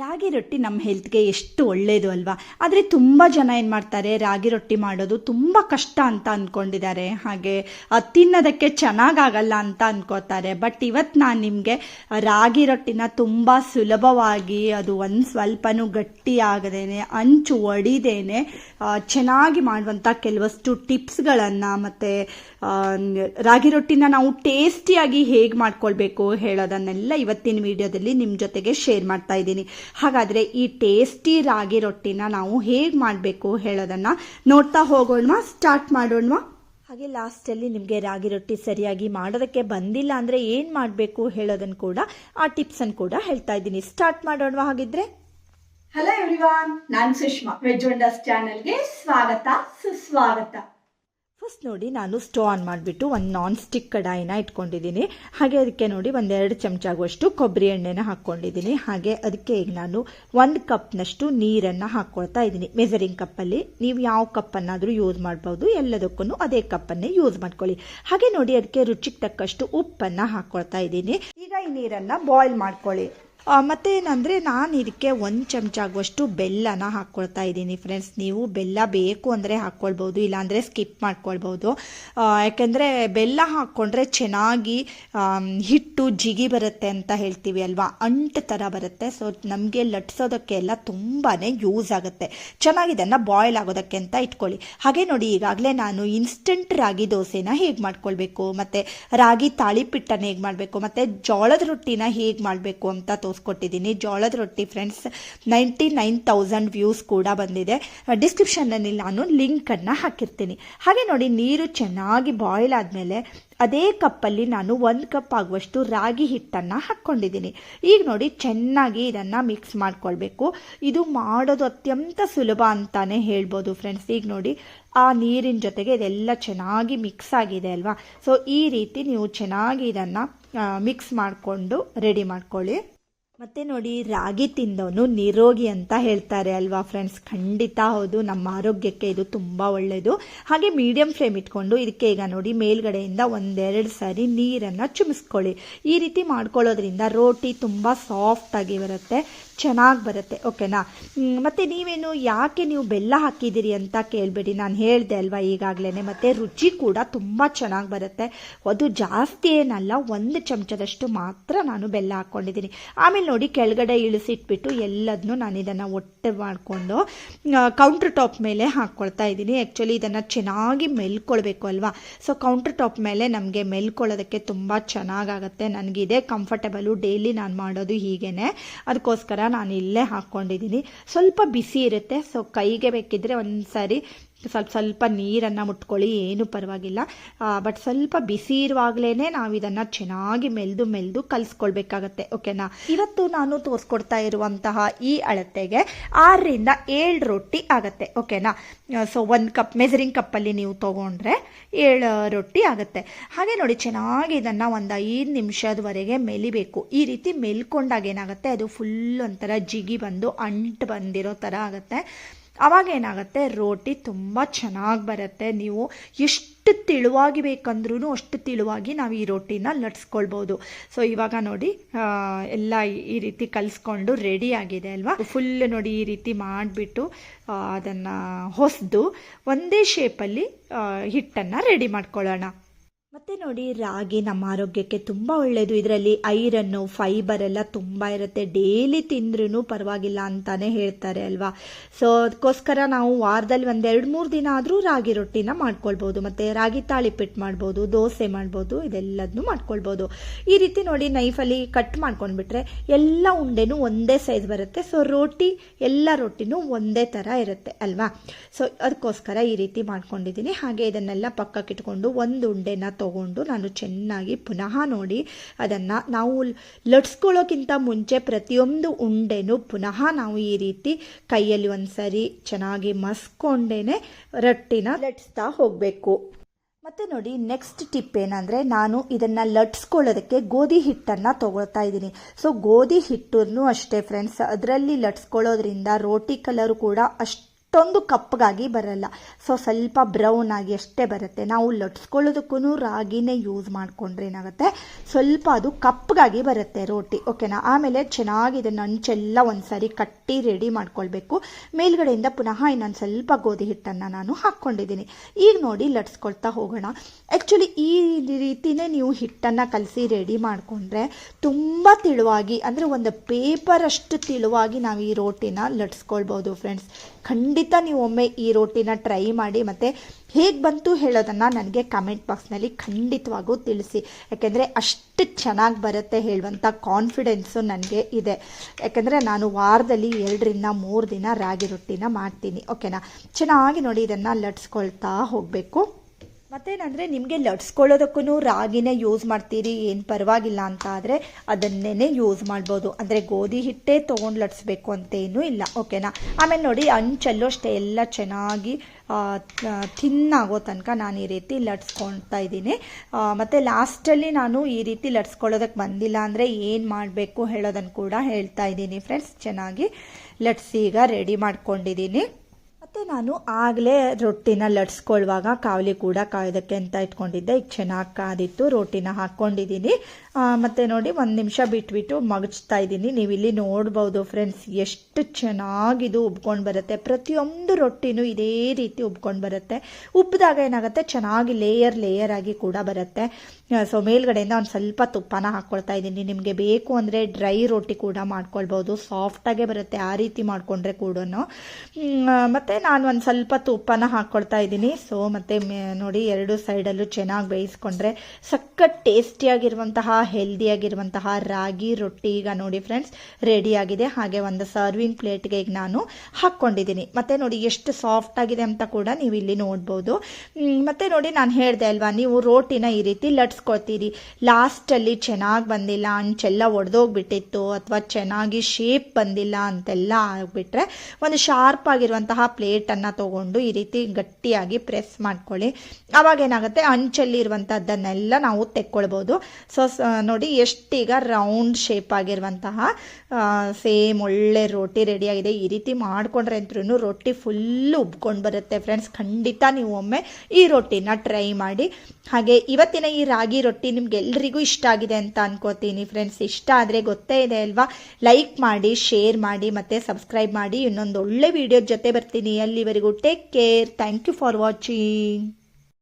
ರಾಗಿ ರೊಟ್ಟಿ ನಮ್ಮ ಹೆಲ್ತ್ಗೆ ಎಷ್ಟು ಒಳ್ಳೆಯದು ಅಲ್ವಾ? ಆದರೆ ತುಂಬ ಜನ ಏನು ಮಾಡ್ತಾರೆ, ರಾಗಿ ರೊಟ್ಟಿ ಮಾಡೋದು ತುಂಬ ಕಷ್ಟ ಅಂತ ಅಂದ್ಕೊಂಡಿದ್ದಾರೆ ಹಾಗೆ ತಿನ್ನೋದಕ್ಕೆ ಚೆನ್ನಾಗಾಗಲ್ಲ ಅಂತ ಅಂದ್ಕೋತಾರೆ ಬಟ್ ಇವತ್ತು ನಾನು ನಿಮಗೆ ರಾಗಿ ರೊಟ್ಟಿನ ತುಂಬ ಸುಲಭವಾಗಿ ಅದು ಒಂದು ಸ್ವಲ್ಪನೂ ಗಟ್ಟಿ ಆಗದೇನೆ, ಅಂಚು ಒಡಿದೇನೆ ಚೆನ್ನಾಗಿ ಮಾಡುವಂಥ ಕೆಲವಷ್ಟು ಟಿಪ್ಸ್ಗಳನ್ನು ಮತ್ತು ರಾಗಿ ರೊಟ್ಟಿನ ನಾವು ಟೇಸ್ಟಿಯಾಗಿ ಹೇಗೆ ಮಾಡ್ಕೊಳ್ಬೇಕು ಹೇಳೋದನ್ನೆಲ್ಲ ಇವತ್ತಿನ ವಿಡಿಯೋದಲ್ಲಿ ನಿಮ್ಮ ಜೊತೆಗೆ ಶೇರ್ ಮಾಡ್ತಾ ಇದ್ದೀನಿ. ಹಾಗಾದರೆ ಈ ಟೇಸ್ಟಿ ರಾಗಿ ರೊಟ್ಟಿನ ನಾವು ಹೇಗೆ ಮಾಡಬೇಕು ಹೇಳೋದನ್ನು ನೋಡ್ತಾ ಹೋಗೋಣ ಸ್ಟಾರ್ಟ್ ಮಾಡೋಣ ಹಾಗೆ ಲಾಸ್ಟಲ್ಲಿ ನಿಮಗೆ ರಾಗಿ ರೊಟ್ಟಿ ಸರಿಯಾಗಿ ಮಾಡೋದಕ್ಕೆ ಬಂದಿಲ್ಲ ಅಂದರೆ ಏನು ಮಾಡಬೇಕು ಹೇಳೋದನ್ನು ಕೂಡ, ಆ ಟಿಪ್ಸನ್ನು ಕೂಡ ಹೇಳ್ತಾ ಇದ್ದೀನಿ. ಸ್ಟಾರ್ಟ್ ಮಾಡೋಣ ಹಾಗಿದ್ರೆ. ಹಲೋ ಎವ್ರಿವಾನ್ ನಾನು ಸುಷ್ಮಾ ವೆಜ್ ಚಾನಲ್ಗೆ ಸ್ವಾಗತ, ಸುಸ್ವಾಗತ. ಫಸ್ಟ್ ನೋಡಿ ನಾನು ಸ್ಟವ್ ಆನ್ ಮಾಡಿಬಿಟ್ಟು ಒಂದು ನಾನ್ ಸ್ಟಿಕ್ ಕಡಾಯಿನ ಇಟ್ಕೊಂಡಿದ್ದೀನಿ. ಹಾಗೆ ಅದಕ್ಕೆ ನೋಡಿ ಒಂದೆರಡು ಚಮಚ ಆಗುವಷ್ಟು ಕೊಬ್ಬರಿ ಎಣ್ಣೆನ ಹಾಕ್ಕೊಂಡಿದ್ದೀನಿ. ಹಾಗೆ ಅದಕ್ಕೆ ಈಗ ನಾನು ಒಂದು ಕಪ್ನಷ್ಟು ನೀರನ್ನು ಹಾಕ್ಕೊಳ್ತಾ ಇದ್ದೀನಿ. ಮೆಜರಿಂಗ್ ಕಪ್ಪಲ್ಲಿ ನೀವು ಯಾವ ಕಪ್ಪನ್ನಾದರೂ ಯೂಸ್ ಮಾಡ್ಬೋದು. ಎಲ್ಲದಕ್ಕೂ ಅದೇ ಕಪ್ಪನ್ನೇ ಯೂಸ್ ಮಾಡ್ಕೊಳ್ಳಿ. ಹಾಗೆ ನೋಡಿ ಅದಕ್ಕೆ ರುಚಿಗೆ ತಕ್ಕಷ್ಟು ಉಪ್ಪನ್ನು ಹಾಕ್ಕೊಳ್ತಾ ಇದ್ದೀನಿ. ಈಗ ಈ ನೀರನ್ನು ಬಾಯ್ಲ್ ಮಾಡ್ಕೊಳ್ಳಿ. ಮತ್ತೇನಂದರೆ ನಾನು ಇದಕ್ಕೆ ಒಂದು ಚಮಚ ಆಗುವಷ್ಟು ಬೆಲ್ಲನ ಹಾಕ್ಕೊಳ್ತಾ ಇದ್ದೀನಿ ಫ್ರೆಂಡ್ಸ್ ನೀವು ಬೆಲ್ಲ ಬೇಕು ಅಂದರೆ ಹಾಕ್ಕೊಳ್ಬೋದು ಇಲ್ಲಾಂದರೆ ಸ್ಕಿಪ್ ಮಾಡ್ಕೊಳ್ಬೋದು. ಯಾಕೆಂದರೆ ಬೆಲ್ಲ ಹಾಕ್ಕೊಂಡ್ರೆ ಚೆನ್ನಾಗಿ ಹಿಟ್ಟು ಜಿಗಿ ಬರುತ್ತೆ ಅಂತ ಹೇಳ್ತೀವಿ ಅಲ್ವಾ? ಅಂಟು ಥರ ಬರುತ್ತೆ. ಸೊ ನಮಗೆ ಲಟ್ಸೋದಕ್ಕೆ ಎಲ್ಲ ತುಂಬಾ ಯೂಸ್ ಆಗುತ್ತೆ. ಚೆನ್ನಾಗಿ ಇದನ್ನು ಬಾಯ್ಲ್ ಆಗೋದಕ್ಕೆ ಅಂತ ಇಟ್ಕೊಳ್ಳಿ. ಹಾಗೆ ನೋಡಿ, ಈಗಾಗಲೇ ನಾನು ಇನ್ಸ್ಟೆಂಟ್ ರಾಗಿ ದೋಸೆನ ಹೇಗೆ ಮಾಡ್ಕೊಳ್ಬೇಕು? ಮತ್ತು ರಾಗಿ ತಾಳಿಪಿಟ್ಟನ್ನು ಹೇಗೆ ಮಾಡಬೇಕು? ಮತ್ತು ಜೋಳದ ರೊಟ್ಟಿನ ಹೇಗೆ ಮಾಡಬೇಕು ಅಂತ ತೋರಿಸ್ಕೊಟ್ಟಿದ್ದೀನಿ ಜೋಳದ ರೊಟ್ಟಿ friends ninety nine thousand views ಕೂಡ ಬಂದಿದೆ. ಡಿಸ್ಕ್ರಿಪ್ಷನ್ನಲ್ಲಿ ನಾನು ಲಿಂಕನ್ನು ಹಾಕಿರ್ತೀನಿ. ಹಾಗೆ ನೋಡಿ, ನೀರು ಚೆನ್ನಾಗಿ ಬಾಯ್ಲ್ ಆದಮೇಲೆ ಅದೇ ಕಪ್ಪಲ್ಲಿ ನಾನು ಒಂದು ಕಪ್ ಆಗುವಷ್ಟು ರಾಗಿ ಹಿಟ್ಟನ್ನು ಹಾಕ್ಕೊಂಡಿದ್ದೀನಿ. ಈಗ ನೋಡಿ, ಚೆನ್ನಾಗಿ ಇದನ್ನು ಮಿಕ್ಸ್ ಮಾಡ್ಕೊಳ್ಬೇಕು. ಇದು ಮಾಡೋದು ಅತ್ಯಂತ ಸುಲಭ ಅಂತಾನೆ ಹೇಳ್ಬೋದು ಫ್ರೆಂಡ್ಸ್ ಈಗ ನೋಡಿ, ಆ ನೀರಿನ ಜೊತೆಗೆ ಇದೆಲ್ಲ ಚೆನ್ನಾಗಿ ಮಿಕ್ಸ್ ಆಗಿದೆ ಅಲ್ವಾ? ಸೊ ಈ ರೀತಿ ನೀವು ಚೆನ್ನಾಗಿ ಇದನ್ನು ಮಿಕ್ಸ್ ಮಾಡಿಕೊಂಡು ರೆಡಿ ಮಾಡ್ಕೊಳ್ಳಿ. ಮತ್ತೆ ನೋಡಿ, ರಾಗಿ ತಿಂದವನು ನಿರೋಗಿ ಅಂತ ಹೇಳ್ತಾರೆ ಅಲ್ವಾ ಫ್ರೆಂಡ್ಸ್ ಖಂಡಿತ ಹೌದು, ನಮ್ಮ ಆರೋಗ್ಯಕ್ಕೆ ಇದು ತುಂಬ ಒಳ್ಳೆಯದು ಹಾಗೆ ಮೀಡಿಯಂ ಫ್ಲೇಮ್ ಇಟ್ಕೊಂಡು ಇದಕ್ಕೆ ಈಗ ನೋಡಿ, ಮೇಲ್ಗಡೆಯಿಂದ ಒಂದೆರಡು ಸಾರಿ ನೀರನ್ನು ಚುಮಿಸ್ಕೊಳ್ಳಿ. ಈ ರೀತಿ ಮಾಡ್ಕೊಳ್ಳೋದ್ರಿಂದ ರೋಟಿ ತುಂಬ ಸಾಫ್ಟಾಗಿ ಬರುತ್ತೆ. ಚೆನ್ನಾಗಿ ಬರುತ್ತೆ, ಓಕೆನಾ? ಮತ್ತು ನೀವೇನು ಯಾಕೆ ನೀವು ಬೆಲ್ಲ ಹಾಕಿದ್ದೀರಿ ಅಂತ ಕೇಳಬೇಡಿ. ನಾನು ಹೇಳಿದೆ ಅಲ್ವಾ ಈಗಾಗಲೇ ಮತ್ತು ರುಚಿ ಕೂಡ ತುಂಬ ಚೆನ್ನಾಗಿ ಬರುತ್ತೆ. ಅದು ಜಾಸ್ತಿ ಏನಲ್ಲ, ಒಂದು ಚಮಚದಷ್ಟು ಮಾತ್ರ ನಾನು ಬೆಲ್ಲ ಹಾಕ್ಕೊಂಡಿದ್ದೀನಿ ಆಮೇಲೆ ನೋಡಿ, ಕೆಳಗಡೆ ಇಳಿಸಿಟ್ಬಿಟ್ಟು ಎಲ್ಲದನ್ನೂ ನಾನು ಇದನ್ನು ಒಟ್ಟೆ ಮಾಡಿಕೊಂಡು ಕೌಂಟ್ರ್ ಟಾಪ್ ಮೇಲೆ ಹಾಕ್ಕೊಳ್ತಾ ಇದ್ದೀನಿ. ಆ್ಯಕ್ಚುಲಿ ಇದನ್ನು ಚೆನ್ನಾಗಿ ಮೆಲ್ಕೊಳ್ಬೇಕು ಅಲ್ವಾ? ಸೊ ಕೌಂಟ್ರ್ ಟಾಪ್ ಮೇಲೆ ನಮಗೆ ಮೆಲ್ಕೊಳ್ಳೋದಕ್ಕೆ ತುಂಬ ಚೆನ್ನಾಗಾಗತ್ತೆ ನನಗಿದೆ ಕಂಫರ್ಟಬಲು ಡೈಲಿ ನಾನು ಮಾಡೋದು ಹೀಗೇನೆ. ಅದಕ್ಕೋಸ್ಕರ ನಾನು ಇಲ್ಲೇ ಹಾಕ್ಕೊಂಡಿದ್ದೀನಿ ಸ್ವಲ್ಪ ಬಿಸಿ ಇರುತ್ತೆ ಸೊ ಕೈಗೆ ಬೇಕಿದ್ರೆ ಒಂದು ಸಾರಿ ಸ್ವಲ್ಪ ಸ್ವಲ್ಪ ನೀರನ್ನು ಮುಟ್ಕೊಳ್ಳಿ, ಏನು ಪರವಾಗಿಲ್ಲ. ಬಟ್ ಸ್ವಲ್ಪ ಬಿಸಿ ಇರುವಾಗಲೇ ನಾವು ಇದನ್ನು ಚೆನ್ನಾಗಿ ಮೆಲ್ದು ಮೆಲ್ದು ಕಲಿಸ್ಕೊಳ್ಬೇಕಾಗತ್ತೆ ಓಕೆನಾ ಇವತ್ತು ನಾನು ತೋರಿಸ್ಕೊಡ್ತಾ ಇರುವಂತಹ ಈ ಅಳತೆಗೆ ಆರರಿಂದ ಏಳು ರೊಟ್ಟಿ ಆಗತ್ತೆ ಓಕೆನಾ ಸೊ ಒಂದು ಕಪ್ ಮೆಜರಿಂಗ್ ಕಪ್ಪಲ್ಲಿ ನೀವು ತೊಗೊಂಡ್ರೆ ಏಳು ರೊಟ್ಟಿ ಆಗುತ್ತೆ. ಹಾಗೆ ನೋಡಿ, ಚೆನ್ನಾಗಿ ಇದನ್ನು ಒಂದು ಐದು ನಿಮಿಷದವರೆಗೆ ಮೆಲಿಬೇಕು. ಈ ರೀತಿ ಮೆಲ್ಕೊಂಡಾಗ ಏನಾಗುತ್ತೆ ಅದು ಫುಲ್ ಒಂಥರ ಜಿಗಿ ಬಂದು ಅಂಟು ಬಂದಿರೋ ಥರ ಆಗುತ್ತೆ. ಅವಾಗ ಏನಾಗುತ್ತೆ? ರೋಟಿ ತುಂಬ ಚೆನ್ನಾಗಿ ಬರುತ್ತೆ. ನೀವು ಎಷ್ಟು ತಿಳುವಾಗಿ ಬೇಕಂದ್ರೂ ಅಷ್ಟು ತಿಳುವಾಗಿ ನಾವು ಈ ರೋಟಿನ ಲಟ್ಸ್ಕೊಳ್ಬೋದು. ಸೊ ಇವಾಗ ನೋಡಿ ಎಲ್ಲ ಈ ರೀತಿ ಕಲಿಸ್ಕೊಂಡು ರೆಡಿ ಆಗಿದೆ ಅಲ್ವಾ? ಫುಲ್ ನೋಡಿ ಈ ರೀತಿ ಮಾಡಿಬಿಟ್ಟು ಅದನ್ನು ಹೊಸದು ಒಂದೇ ಶೇಪಲ್ಲಿ ಹಿಟ್ಟನ್ನು ರೆಡಿ ಮಾಡ್ಕೊಳ್ಳೋಣ. ಮತ್ತೆ ನೋಡಿ, ರಾಗಿ ನಮ್ಮ ಆರೋಗ್ಯಕ್ಕೆ ತುಂಬ ಒಳ್ಳೆಯದು ಇದರಲ್ಲಿ ಐರನ್ನು ಫೈಬರ್ ಎಲ್ಲ ತುಂಬ ಇರುತ್ತೆ. ಡೈಲಿ ತಿಂದ್ರೂ ಪರವಾಗಿಲ್ಲ ಅಂತಾನೆ ಹೇಳ್ತಾರೆ ಅಲ್ವಾ? ಸೊ ಅದಕ್ಕೋಸ್ಕರ ನಾವು ವಾರದಲ್ಲಿ ಒಂದೆರಡು ಮೂರು ದಿನ ಆದರೂ ರಾಗಿ ರೊಟ್ಟಿನ ಮಾಡ್ಕೊಳ್ಬೋದು. ಮತ್ತು ರಾಗಿ ತಾಳಿಪಿಟ್ಟು ಮಾಡ್ಬೋದು, ದೋಸೆ ಮಾಡ್ಬೋದು ಇದೆಲ್ಲದನ್ನು ಮಾಡ್ಕೊಳ್ಬೋದು. ಈ ರೀತಿ ನೋಡಿ ನೈಫಲ್ಲಿ ಕಟ್ ಮಾಡ್ಕೊಂಡ್ಬಿಟ್ರೆ ಎಲ್ಲ ಉಂಡೆನೂ ಒಂದೇ ಸೈಜ್ ಬರುತ್ತೆ. ಸೊ ರೋಟಿ, ಎಲ್ಲ ರೊಟ್ಟಿನೂ ಒಂದೇ ಥರ ಇರುತ್ತೆ ಅಲ್ವಾ? ಸೊ ಅದಕ್ಕೋಸ್ಕರ ಈ ರೀತಿ ಮಾಡ್ಕೊಂಡಿದ್ದೀನಿ. ಹಾಗೆ ಇದನ್ನೆಲ್ಲ ಪಕ್ಕಕ್ಕೆ ಇಟ್ಕೊಂಡು ಒಂದು ಉಂಡೆನ ತಗೊಂಡು ನಾನು ಚೆನ್ನಾಗಿ ಪುನಃ ನೋಡಿ ಅದನ್ನು ನಾವು ಲಟ್ಸ್ಕೊಳ್ಳೋಕ್ಕಿಂತ ಮುಂಚೆ ಪ್ರತಿಯೊಂದು ಉಂಡೆನೂ ಪುನಃ ನಾವು ಈ ರೀತಿ ಕೈಯಲ್ಲಿ ಒಂದ್ಸರಿ ಚೆನ್ನಾಗಿ ಮಸ್ಕೊಂಡೇನೆ ರೊಟ್ಟಿನ ಲಟ್ಸ್ತಾ ಹೋಗಬೇಕು. ಮತ್ತೆ ನೋಡಿ ನೆಕ್ಸ್ಟ್ ಟಿಪ್ ಏನಂದರೆ ನಾನು ಇದನ್ನು ಲಟ್ಸ್ಕೊಳ್ಳೋದಕ್ಕೆ ಗೋಧಿ ಹಿಟ್ಟನ್ನು ತಗೊಳ್ತಾ ಇದ್ದೀನಿ. ಸೊ ಗೋಧಿ ಹಿಟ್ಟನ್ನು ಅಷ್ಟೇ ಫ್ರೆಂಡ್ಸ್ ಅದರಲ್ಲಿ ಲಟ್ಸ್ಕೊಳ್ಳೋದ್ರಿಂದ ರೋಟಿ ಕಲರ್ ಕೂಡ ಅಷ್ಟು ಅಷ್ಟೊಂದು ಕಪ್ಪಗಾಗಿ ಬರಲ್ಲ. ಸೊ ಸ್ವಲ್ಪ ಬ್ರೌನ್ ಆಗಿ ಅಷ್ಟೇ ಬರುತ್ತೆ. ನಾವು ಲಟ್ಸ್ಕೊಳ್ಳೋದಕ್ಕೂ ರಾಗಿನೇ ಯೂಸ್ ಮಾಡಿಕೊಂಡ್ರೆ ಏನಾಗುತ್ತೆ? ಸ್ವಲ್ಪ ಅದು ಕಪ್ಪಗಾಗಿ ಬರುತ್ತೆ ರೋಟಿ ಓಕೆನಾ ಆಮೇಲೆ ಚೆನ್ನಾಗಿ ಇದನ್ನು ಅಂಚೆಲ್ಲ ಒಂದ್ಸರಿ ಕಟ್ಟಿ ರೆಡಿ ಮಾಡ್ಕೊಳ್ಬೇಕು. ಮೇಲ್ಗಡೆಯಿಂದ ಪುನಃ ಇನ್ನೊಂದು ಸ್ವಲ್ಪ ಗೋಧಿ ಹಿಟ್ಟನ್ನು ನಾನು ಹಾಕ್ಕೊಂಡಿದ್ದೀನಿ. ಈಗ ನೋಡಿ ಲಟ್ಸ್ಕೊಳ್ತಾ ಹೋಗೋಣ. ಆ್ಯಕ್ಚುಲಿ ಈ ರೀತಿನೇ ನೀವು ಹಿಟ್ಟನ್ನು ಕಲಸಿ ರೆಡಿ ಮಾಡಿಕೊಂಡ್ರೆ ತುಂಬ ತಿಳುವಾಗಿ, ಅಂದರೆ ಒಂದು ಪೇಪರ್ ಅಷ್ಟು ತಿಳುವಾಗಿ ನಾವು ಈ ರೋಟಿನ ಲಟ್ಸ್ಕೊಳ್ಬೋದು ಫ್ರೆಂಡ್ಸ್ ಖಂಡಿತ ನೀವು ಒಮ್ಮೆ ಈ ರೋಟಿನ ಟ್ರೈ ಮಾಡಿ ಮತ್ತು ಹೇಗೆ ಬಂತು ಹೇಳೋದನ್ನು ನನಗೆ ಕಮೆಂಟ್ ಬಾಕ್ಸ್ನಲ್ಲಿ ಖಂಡಿತವಾಗೂ ತಿಳಿಸಿ. ಯಾಕೆಂದರೆ ಅಷ್ಟು ಚೆನ್ನಾಗಿ ಬರುತ್ತೆ ಹೇಳುವಂಥ ಕಾನ್ಫಿಡೆನ್ಸು ನನಗೆ ಇದೆ. ಯಾಕೆಂದರೆ ನಾನು ವಾರದಲ್ಲಿ ಎರಡರಿಂದ ಮೂರು ದಿನ ರಾಗಿ ರೊಟ್ಟಿನ ಮಾಡ್ತೀನಿ. ಓಕೆನಾ ಚೆನ್ನಾಗಿ ನೋಡಿ ಇದನ್ನು ಲಟ್ಸ್ಕೊಳ್ತಾ ಹೋಗಬೇಕು. ಮತ್ತೇನಂದರೆ ನಿಮಗೆ ಲಟ್ಸ್ಕೊಳ್ಳೋದಕ್ಕೂ ರಾಗಿನೇ ಯೂಸ್ ಮಾಡ್ತೀರಿ, ಏನು ಪರವಾಗಿಲ್ಲ ಅಂತ ಆದರೆ ಅದನ್ನೇ ಯೂಸ್ ಮಾಡ್ಬೋದು. ಅಂದರೆ ಗೋಧಿ ಹಿಟ್ಟೇ ತೊಗೊಂಡು ಲಟ್ಸ್ಬೇಕು ಅಂತೇನೂ ಇಲ್ಲ ಓಕೆನಾ ಆಮೇಲೆ ನೋಡಿ, ಅಂಚಲ್ಲೂ ಅಷ್ಟೇ, ಎಲ್ಲ ಚೆನ್ನಾಗಿ ಥಿನ್ನಾಗೋ ತನಕ ನಾನು ಈ ರೀತಿ ಲಟ್ಸ್ಕೊಳ್ತಾ ಇದ್ದೀನಿ. ಮತ್ತು ಲಾಸ್ಟಲ್ಲಿ ನಾನು ಈ ರೀತಿ ಲಟ್ಸ್ಕೊಳ್ಳೋದಕ್ಕೆ ಬಂದಿಲ್ಲ ಅಂದರೆ ಏನು ಮಾಡಬೇಕು ಹೇಳೋದನ್ನು ಕೂಡ ಹೇಳ್ತಾ ಇದ್ದೀನಿ ಫ್ರೆಂಡ್ಸ್ ಚೆನ್ನಾಗಿ ಲಟ್ಸಿ ಈಗ ರೆಡಿ ಮಾಡ್ಕೊಂಡಿದ್ದೀನಿ. ಮತ್ತು ನಾನು ಆಗಲೇ ರೊಟ್ಟಿನ ಲಟ್ಸ್ಕೊಳ್ಳುವಾಗ ಕಾವಲಿ ಕೂಡ ಕಾಯೋದಕ್ಕೆ ಅಂತ ಇಟ್ಕೊಂಡಿದ್ದೆ. ಈಗ ಚೆನ್ನಾಗಿ ಕಾದಿತ್ತು, ರೊಟ್ಟಿನ ಹಾಕ್ಕೊಂಡಿದ್ದೀನಿ ಮತ್ತು ನೋಡಿ ಒಂದು ನಿಮಿಷ ಬಿಟ್ಬಿಟ್ಟು ಮಗಚ್ತಾ ಇದ್ದೀನಿ. ನೀವು ಇಲ್ಲಿ ನೋಡ್ಬೋದು ಫ್ರೆಂಡ್ಸ್ ಎಷ್ಟು ಚೆನ್ನಾಗಿದು ಉಬ್ಕೊಂಡು ಬರುತ್ತೆ. ಪ್ರತಿಯೊಂದು ರೊಟ್ಟಿನೂ ಇದೇ ರೀತಿ ಉಬ್ಕೊಂಡು ಬರುತ್ತೆ. ಉಬ್ಬಿದಾಗ ಏನಾಗುತ್ತೆ? ಚೆನ್ನಾಗಿ ಲೇಯರ್ ಲೇಯರ್ ಆಗಿ ಕೂಡ ಬರುತ್ತೆ. ಸೊ ಮೇಲ್ಗಡೆಯಿಂದ ಒಂದು ಸ್ವಲ್ಪ ತುಪ್ಪನ ಹಾಕ್ಕೊಳ್ತಾ ಇದ್ದೀನಿ. ನಿಮಗೆ ಬೇಕು ಅಂದರೆ ಡ್ರೈ ರೊಟ್ಟಿ ಕೂಡ ಮಾಡ್ಕೊಳ್ಬೋದು. ಸಾಫ್ಟಾಗೆ ಬರುತ್ತೆ ಆ ರೀತಿ ಮಾಡಿಕೊಂಡ್ರೆ ಕೂಡ ಮತ್ತು ನಾನು ಒಂದು ಸ್ವಲ್ಪ ತುಪ್ಪನ ಹಾಕ್ಕೊಳ್ತಾ ಇದ್ದೀನಿ. ಸೊ ಮತ್ತು ನೋಡಿ ಎರಡು ಸೈಡಲ್ಲೂ ಚೆನ್ನಾಗಿ ಬೇಯಿಸ್ಕೊಂಡ್ರೆ ಸಖತ್ ಟೇಸ್ಟಿಯಾಗಿರುವಂತಹ ಹೆಲ್ದಿಯಾಗಿರುವಂತಹ ರಾಗಿ ರೊಟ್ಟಿ ಈಗ ನೋಡಿ ಫ್ರೆಂಡ್ಸ್ ರೆಡಿಯಾಗಿದೆ ಹಾಗೆ ಒಂದು ಸರ್ವಿಂಗ್ ಪ್ಲೇಟ್ಗೆ ಈಗ ನಾನು ಹಾಕ್ಕೊಂಡಿದ್ದೀನಿ. ಮತ್ತು ನೋಡಿ ಎಷ್ಟು ಸಾಫ್ಟ್ ಆಗಿದೆ ಅಂತ ಕೂಡ ನೀವು ಇಲ್ಲಿ ನೋಡ್ಬೋದು. ಮತ್ತು ನೋಡಿ ನಾನು ಹೇಳಿದೆ ಅಲ್ವಾ, ನೀವು ರೋಟಿನ ಈ ರೀತಿ ಲಟ್ಸ್ಕೊಳ್ತೀರಿ. ಲಾಸ್ಟಲ್ಲಿ ಚೆನ್ನಾಗಿ ಬಂದಿಲ್ಲ, ಅಂಚೆಲ್ಲ ಒಡೆದೋಗ್ಬಿಟ್ಟಿತ್ತು, ಅಥವಾ ಚೆನ್ನಾಗಿ ಶೇಪ್ ಬಂದಿಲ್ಲ ಅಂತೆಲ್ಲ ಆಗಿಬಿಟ್ರೆ ಒಂದು ಶಾರ್ಪ್ ಆಗಿರುವಂತಹ ಪ್ಲೇಟನ್ನು ತೊಗೊಂಡು ಈ ರೀತಿ ಗಟ್ಟಿಯಾಗಿ ಪ್ರೆಸ್ ಮಾಡ್ಕೊಳ್ಳಿ. ಅವಾಗ ಏನಾಗುತ್ತೆ, ಅಂಚಲ್ಲಿ ಇರುವಂಥದ್ದನ್ನೆಲ್ಲ ನಾವು ತೆಕ್ಕೊಳ್ಬೋದು. ಸೊ ನೋಡಿ, ಎಷ್ಟೀಗ ರೌಂಡ್ ಶೇಪ್ ಆಗಿರುವಂತಹ ಸೇಮ್ ಒಳ್ಳೆ ರೊಟ್ಟಿ ರೆಡಿಯಾಗಿದೆ ಈ ರೀತಿ ಮಾಡಿಕೊಂಡ್ರೆ ಅಂತೂ ರೊಟ್ಟಿ ಫುಲ್ಲು ಉಬ್ಕೊಂಡು ಬರುತ್ತೆ ಫ್ರೆಂಡ್ಸ್ ಖಂಡಿತ ನೀವು ಒಮ್ಮೆ ಈ ರೊಟ್ಟಿನ ಟ್ರೈ ಮಾಡಿ. ಹಾಗೆ ಇವತ್ತಿನ ಈ ರಾಗಿ ರೊಟ್ಟಿ ನಿಮ್ಗೆ ಎಲ್ರಿಗೂ ಇಷ್ಟ ಆಗಿದೆ ಅಂತ ಅನ್ಕೋತೀನಿ ಫ್ರೆಂಡ್ಸ್ ಇಷ್ಟ ಆದರೆ ಗೊತ್ತೇ ಇದೆ ಅಲ್ವಾ? ಲೈಕ್ ಮಾಡಿ ಶೇರ್ ಮಾಡಿ, ಮತ್ತು ಸಬ್ಸ್ಕ್ರೈಬ್ ಮಾಡಿ. ಇನ್ನೊಂದು ಒಳ್ಳೆ ವಿಡಿಯೋ ಜೊತೆ ಬರ್ತೀನಿ. ಅಲ್ಲಿವರೆಗೂ take care thank you for watching